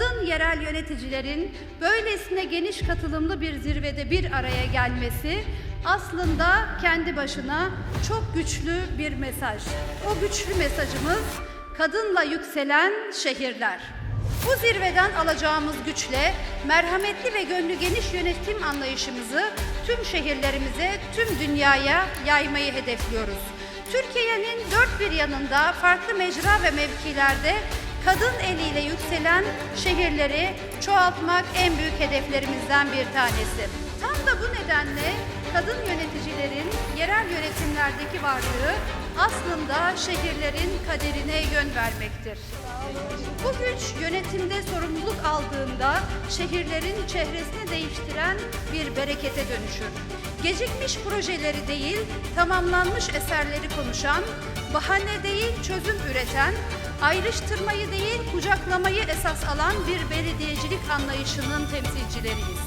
kadın yerel yöneticilerin böylesine geniş katılımlı bir zirvede bir araya gelmesi aslında kendi başına çok güçlü bir mesaj. O güçlü mesajımız kadınla yükselen şehirler. Bu zirveden alacağımız güçle merhametli ve gönlü geniş yönetim anlayışımızı tüm şehirlerimize, tüm dünyaya yaymayı hedefliyoruz. Türkiye'nin dört bir yanında farklı mecra ve mevkilerde kadın eliyle yükselen şehirleri çoğaltmak en büyük hedeflerimizden bir tanesi. Tam da bu nedenle kadın yöneticilerin yerel yönetimlerdeki varlığı aslında şehirlerin kaderine yön vermektir. Bu güç yönetimde sorumluluk aldığında şehirlerin çehresini değiştiren bir berekete dönüşür. Gecikmiş projeleri değil, tamamlanmış eserleri konuşan, bahane değil çözüm üreten, ayrıştırmayı değil kucaklamayı esas alan bir belediyecilik anlayışının temsilcileriyiz.